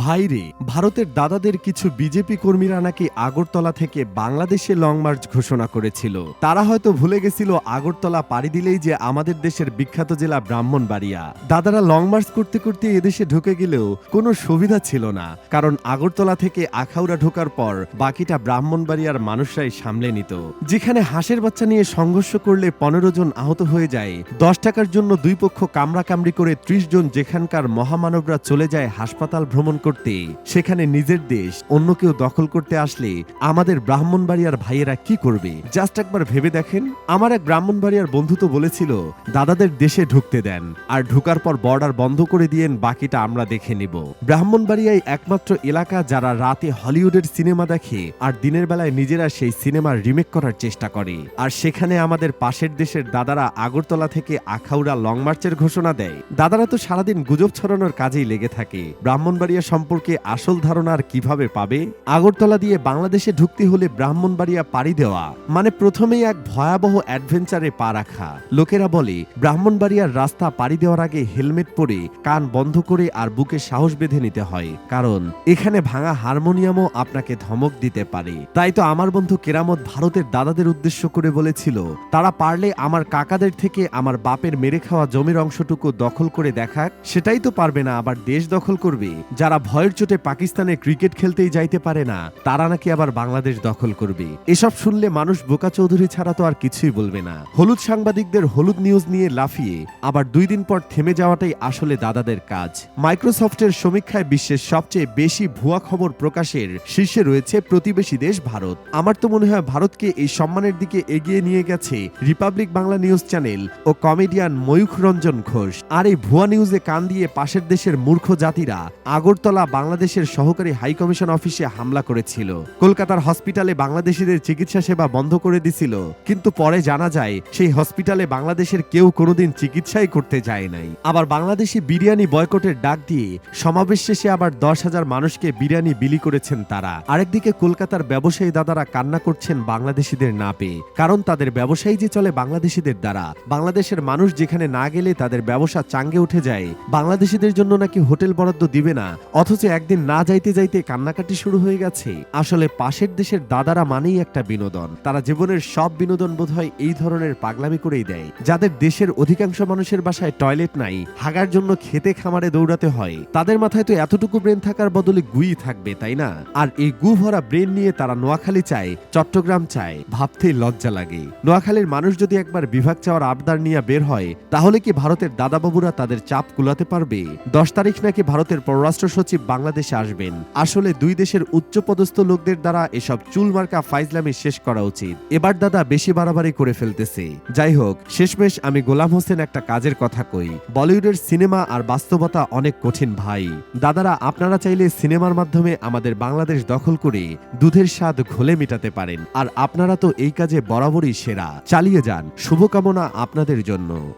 ভাইরে ভারতের দাদাদের কিছু বিজেপি কর্মীরা নাকি আগরতলা থেকে বাংলাদেশে লং মার্চ ঘোষণা করেছিল। তারা হয়তো ভুলে গেছিল আগরতলা পাড়ি দিলেই যে আমাদের দেশের বিখ্যাত জেলা ব্রাহ্মণবাড়িয়া। দাদারা লং মার্চ করতে করতে এদেশে ঢুকে গেলেও কোনো সুবিধা ছিল না, কারণ আগরতলা থেকে আখাউড়া ঢোকার পর বাকিটা ব্রাহ্মণবাড়িয়ার মানুষরাই সামলে নিত। যেখানে হাঁসের বাচ্চা নিয়ে সংঘর্ষ করলে পনেরো জন আহত হয়ে যায়, দশ টাকার জন্য দুই পক্ষ কামড়াকামড়ি করে ত্রিশ জন যেখানকার মহামানবরা চলে যায় হাসপাতাল ভ্রমণ করতে, সেখানে নিজের দেশ, অন্য কেউ দখল করতে আসলে আমাদের ব্রাহ্মণবাড়িয়ার ভাইয়েরা কি করবে? জাস্ট একবার ভেবে দেখেন। আমার এক ব্রাহ্মণবাড়িয়ার বন্ধু তো বলেছিল, দাদাদের দেশে ঢুকতে দেন, আর ঢুকার পর বর্ডার বন্ধ করে দিয়েন, বাকিটা আমরা দেখে নিব। ব্রাহ্মণবাড়িয়ায় একমাত্র এলাকা যারা রাতে হলিউডের সিনেমা দেখে, আর দিনের বেলায় নিজেরা সেই সিনেমার রিমেক করার চেষ্টা করে। আর সেখানে আমাদের পাশের দেশের দাদারা আগরতলা থেকে আখাউড়া লং মার্চের ঘোষণা দেয়। দাদারা তো সারাদিন গুজব ছড়ানোর কাজেই লেগে থাকে। ব্রাহ্মণবাড়িয়া সম্পর্কে আসল ধারণা আর কীভাবে পাবে? আগরতলা দিয়ে বাংলাদেশে ঢুকতে হলে ব্রাহ্মণবাড়িয়া পাড়ি দেওয়া মানে প্রথমেই এক ভয়াবহ অ্যাডভেঞ্চারে পা রাখা। লোকেরা বলে, ব্রাহ্মণবাড়িয়ার রাস্তা পাড়ি দেওয়ার আগে হেলমেট পরে কান বন্ধ করে আর বুকে সাহস বেঁধে নিতে হয়। কারণ, এখানে ভাঙা হারমোনিয়ামও আপনাকে ধমক দিতে পারে। তাই তো আমার বন্ধু কেরামত ভারতের দাদাদের উদ্দেশ্য করে বলেছিল, তারা পারলে আমার কাকাদের থেকে আমার বাপের মেরে খাওয়া জমির অংশটুকু দখল করে দেখাক, সেটাই তো পারবে না আবার দেশ দখল করবে। যারা ভয়ের চোটে পাকিস্তানে ক্রিকেট খেলতেই যাইতে পারে না, তারা নাকি আবার বাংলাদেশ দখল করবে। এসব শুনলে মানুষ বোকা চৌধুরী ছাড়া তো আর কিছুই বলবে না। হলুদ সাংবাদিকদের হলুদ নিউজ নিয়ে লাফিয়ে, আবার দুই দিন পর থেমে যাওয়াটাই আসলে দাদাদের কাজ। মাইক্রোসফটের সমীক্ষায় বিশ্বের সবচেয়ে বেশি ভুয়া খবর প্রকাশের শীর্ষে রয়েছে প্রতিবেশী দেশ ভারত। আমার তো মনে হয় ভারতকে এই সম্মানের দিকে এগিয়ে নিয়ে গেছে রিপাবলিক বাংলা নিউজ চ্যানেল ও কমেডিয়ান ময়ূখ রঞ্জন ঘোষ। আর এই ভুয়া নিউজে কান দিয়ে পাশের দেশের মূর্খ জাতিরা আগরতলা বাংলাদেশের সহকারী হাই কমিশন অফিসে হামলা করেছিল। কলকাতার হসপিটালে বাংলাদেশিদের চিকিৎসা সেবা বন্ধ করে দিছিল। কিন্তু পরে জানা যায়, সেই হসপিটালে বাংলাদেশের কেউ কোনোদিন চিকিৎসাই করতে যায় নাই। আবার বাংলাদেশি বিরিয়ানি বয়কটের ডাক দিয়ে সমাবেশ শেষে আবার দশ হাজার মানুষকে বিরিয়ানি বিলি করেছেন তারা। আরেকদিকে কলকাতার ব্যবসায়ী দাদারা কান্না করছেন বাংলাদেশিদের না পেয়ে। কারণ তাদের ব্যবসায়ী যে চলে বাংলাদেশিদের দ্বারা। বাংলাদেশের মানুষ যেখানে না গেলে তাদের ব্যবসা চাঙ্গে উঠে যায়। বাংলাদেশিদের জন্য নাকি হোটেল বরাদ্দ দিবে না? অথচ একদিন না যাইতে যাইতে কান্নাকাটি শুরু হয়ে গেছে। আসলে পাশের দেশের দাদারা মানেই একটা বিনোদন। তারা জীবনের সব বিনোদন বোধহয় এই ধরনের পাগলামি করেই দেয়। যাদের দেশের অধিকাংশ মানুষের বাসায় টয়লেট নাই, হাগার জন্য খেতে খামারে দৌড়াতে হয়। তাদের মাথায় তো এতটুকু ব্রেন থাকার বদলে গুই থাকবে, তাই না? আর এই গু ভরা ব্রেন নিয়ে তারা নোয়াখালী চায়, চট্টগ্রাম চায়, ভাবতেই লজ্জা লাগে। নোয়াখালীর মানুষ যদি একবার বিভাগ চাওয়ার আবদার নিয়ে বের হয়, তাহলে কি ভারতের দাদাবাবুরা তাদের চাপ কুলাতে পারবে? দশ তারিখ নাকি ভারতের পররাষ্ট্র সচিব বাংলাদেশে আসবেন। আসলে দুই দেশের উচ্চপদস্থ লোকদের দ্বারা এসব চুলমার্কা ফাইজলামি শেষ করা উচিত। এবার দাদা বেশি বাড়াবাড়ি করে ফেলতেছে। যাই হোক, শেষমেশ আমি গোলাম হোসেন একটা কাজের কথা কই। বলিউডের সিনেমা আর বাস্তবতা অনেক কঠিন ভাই। দাদারা, আপনারা চাইলে সিনেমার মাধ্যমে আমাদের বাংলাদেশ দখল করে দুধের স্বাদ ঘোলে মেটাতে পারেন। আর আপনারা তো এই কাজে বরাবরই সেরা। চালিয়ে যান। শুভকামনা আপনাদের জন্য।